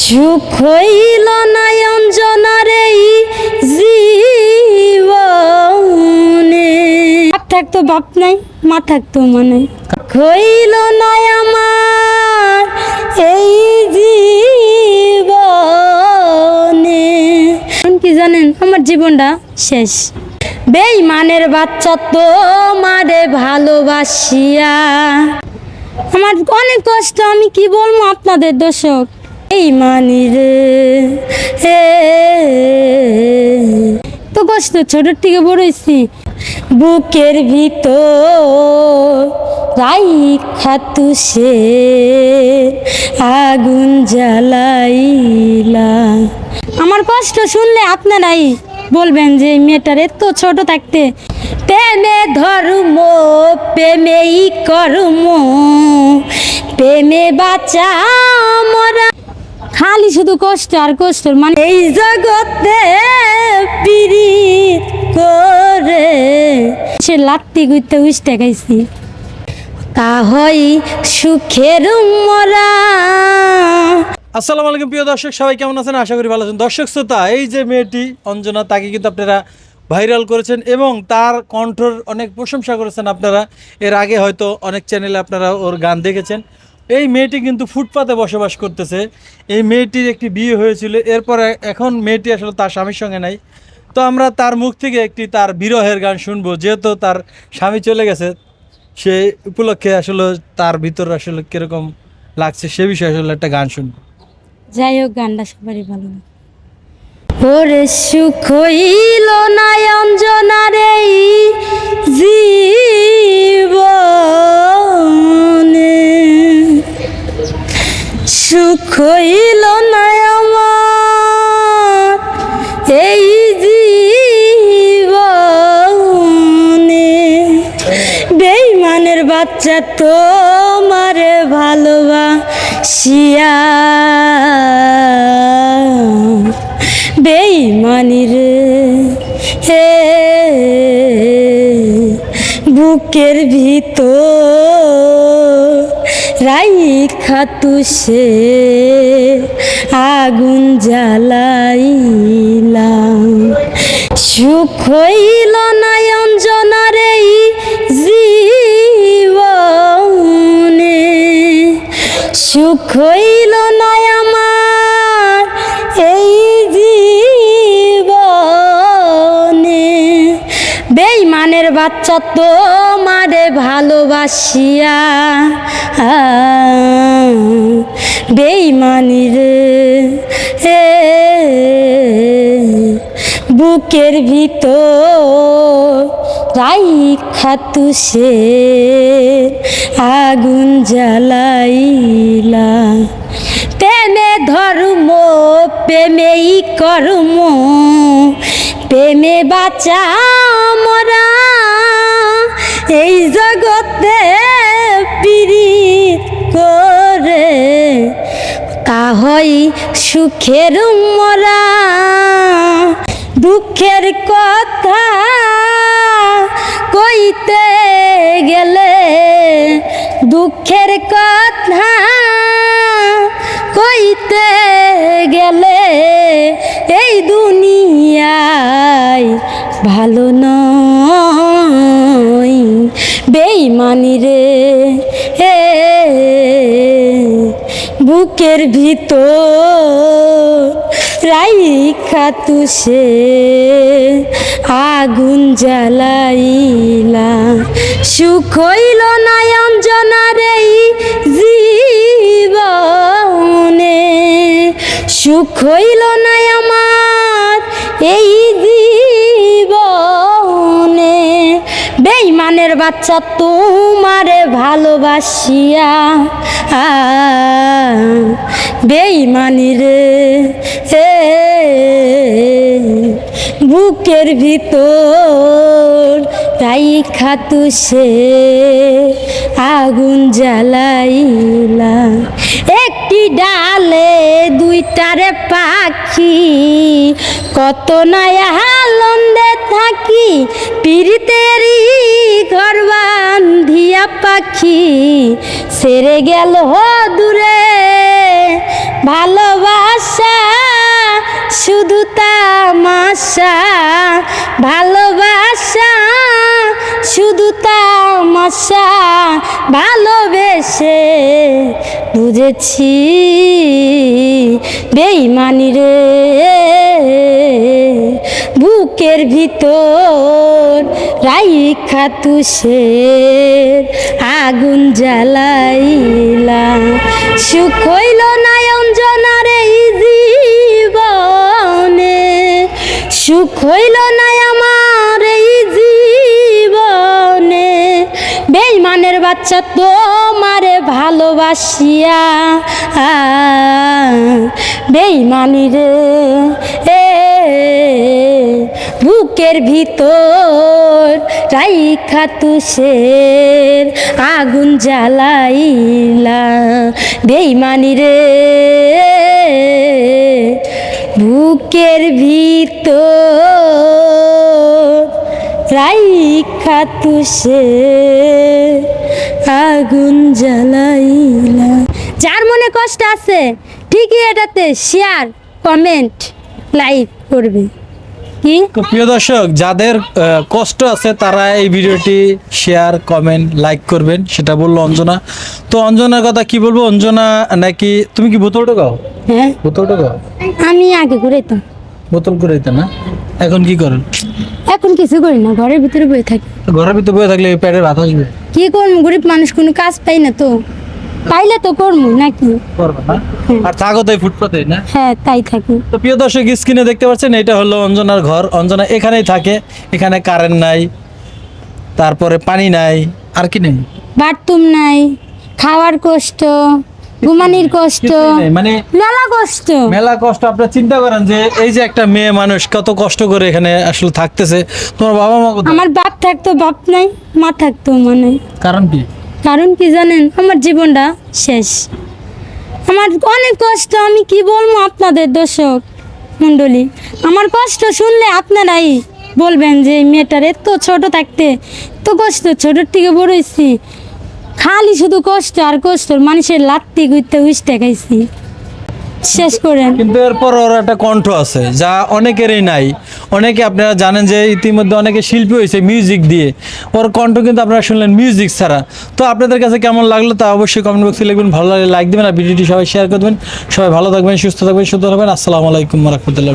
সুখ হইল নাই অঞ্জনার এই জীবনে। বাপ থাকতো বাপ নাই, মা থাকতো মানে হইল নাই আমার এই জীবনে। কি জানেন, আমার জীবনটা শেষ। বেইমানের বাচ্চা তো মারে ভালোবাসিয়া। আমার অনেক কষ্ট, আমি কি বলব আপনাদের দর্শক? এই মানি রে তো কষ্ট ছোটোর থেকে বড় হয়েছি। বুকের ভিতর রাই খাতু সে আগুন জ্বালাইলা আমার কষ্ট শুনলে আপনারাই বলবেন যে মেয়েটার এত ছোট থাকতে প্রেমে ধর্ম, প্রেমেই কর্ম, প্রেমে বাঁচা খালি শুধু কষ্ট আর কষ্ট মানে এই জগতে পিরিত করে। সে লাত্তি গুইতে উইস্টে গাইছি। তা হয় সুখের মরা আসসালামু আলাইকুম প্রিয় দর্শক, সবাই কেমন আছেন? আশা করি ভালো আছেন। দর্শক শ্রোতা, এই যে মেয়েটি অঞ্জনা, তাকে কিন্তু আপনারা ভাইরাল করেছেন এবং তার কণ্ঠর অনেক প্রশংসা করেছেন আপনারা। এর আগে হয়তো অনেক চ্যানেলে আপনারা ওর গান দেখেছেন। এই মেয়েটি কিন্তু ফুটপাতে বসবাস করতেছে। এই মেয়েটির একটি বিয়ে হয়েছিল। এরপরে এখন মেয়েটি আসলে তার স্বামীর সঙ্গে নাই। তো আমরা তার মুখ থেকে একটি তার বিরহের গান শুনব। যেহেতু তার স্বামী চলে গেছে, সে উপলক্ষে আসলে তার ভিতর আসলে কীরকম লাগছে সে বিষয়ে আসলে একটা গান শুনব। যাই হোক, গানটা সবারই ভালো ওরে সুখ হইল না অঞ্জনার জীবনে সুখ হইল না আমার। এই জীবনে বেইমানের বাচ্চা তোমারে ভালোবাসিয়া। বেইমানি রে হে বুকের ভিতর রাই খাতু সে, আগুন জ্বালাইলাম। সুখ হইল না অঞ্জনার এই জীবনে। সুখ হইল না আমার এই জীবনে। বেইমানের বাচ্চা তো মারে ভালোবাসিয়া বেইমানি রে। বুকের ভিতর রাই খাতু সে আগুন জ্বালাইলা। প্রেমে ধর্ম, প্রেমেই কর্ম, প্রেমে বাঁচা মরা। এই জগতে সুখের মরা দুঃখের কথা কইতে গেলে দুঃখের কথা কইতে গেলে এই দুনিয়ায় ভালো নয় বেইমানি রে হে বুকের ভিতর রাই খাতু সে আগুন জ্বালাইলা। সুখ হইল না অঞ্জনার এই জীবনে। সুখ হইল না আমার এই বাচ্চা তোমারে ভালোবাসিয়া। বেইমানি রে হে বুকের ভিতর তাই খাতু সে আগুন জ্বালাইলা। একটি ডালে দুইটারে পাখি, কত নয়া আনন্দে থাকি বান্ধিয়া পাখি সেরে গেল দূরে। ভালোবাসা শুধু তামাশা ভালোবাসা শুধু তামাশা ভালোবেসে বুঝেছি বেইমানি রে। বুকের ভিতর রাইখা তুষের আগুন জ্বালাইলা সুখ হইল না অঞ্জনার এই জীবনে। সুখ হইল না আমার বাচ্চা তোমারে ভালোবাসিয়া। বেইমানি রে, এ বুকের ভিতর রাইখা তুষের আগুন জ্বালাইলা। বেইমানি রে, বুকের ভিতর রাইখা তুষের আগুন জ্বালাইলা। যার মনে কষ্ট আছে ঠিকই এটাতে শেয়ার কমেন্ট লাইক করবে। কি? প্রিয় দর্শক যাদের কষ্ট আছে তারা এই ভিডিওটি শেয়ার কমেন্ট লাইক করবেন। সেটা বলল অঞ্জনা। তো অঞ্জনার কথা কি বলব? অঞ্জনা নাকি তুমি কি বোতল গাও হ্যাঁ। বোতল টোকাও আমি আগে করে তো বোতল করে দিতে না? এখন কি করেন? এখন কিছু করি না ঘরের ভিতরে বসে থাকি। ঘরের ভিতরে বসে থাকলে পেটে ভাত আসবে? কি করব? গরিব মানুষ কোনো কাজ পাই না তো। পাইলে তো করব নাকি? করবে না? আর থাকো তো এই ফুটপাতে না? হ্যাঁ তাই থাকি। তো প্রিয় দর্শক স্ক্রিনে দেখতে পাচ্ছেন এটা হলো অঞ্জনার ঘর। অঞ্জনা এখানেই থাকে এখানে কারেন্ট নাই তারপরে পানি নাই আর কি নেই? বাথরুম নাই খাওয়ার কষ্ট ঘুমানির কষ্ট মানে মেলা কষ্ট। মেলা কষ্ট আপনারা চিন্তা করেন যে এই যে একটা মেয়ে মানুষ কত কষ্ট করে এখানে আসলে থাকতেছে তোমার বাবা মা আমার বাপ থাকতো বাপ নাই মা থাকতো মা নাই। কারণ কি? কারণ কি জানেন? আমার জীবনটা শেষ। আমার অনেক কষ্ট আমি কি বলব আপনাদের দর্শক মণ্ডলী? আমার কষ্ট শুনলে আপনারাই বলবেন যে মেয়েটার এত ছোট থাকতে তো কষ্ট ছোটোর থেকে বড় হয়েছি। খালি শুধু কষ্ট আর কষ্ট মানুষের লাত্তি গুইতে উইসতে খাইছি। শেষ করেন। কিন্তু এরপর ওর একটা কণ্ঠ আছে, যা অনেকেরই নাই। অনেকে আপনারা জানেন যে ইতিমধ্যে অনেকে শিল্পী হয়েছে মিউজিক দিয়ে। ওর কণ্ঠ কিন্তু আপনারা শুনলেন মিউজিক ছাড়া। তো আপনাদের কাছে কেমন লাগল তা অবশ্যই কমেন্ট বক্সে লিখবেন। ভালো লাগলে লাইক দেবেন আর ভিডিওটি সবাই শেয়ার করবেন সবাই ভালো থাকবেন, সুস্থ থাকবেন সুস্থ থাকবেন। আসসালামু আলাইকুম রহমতুল্লাহ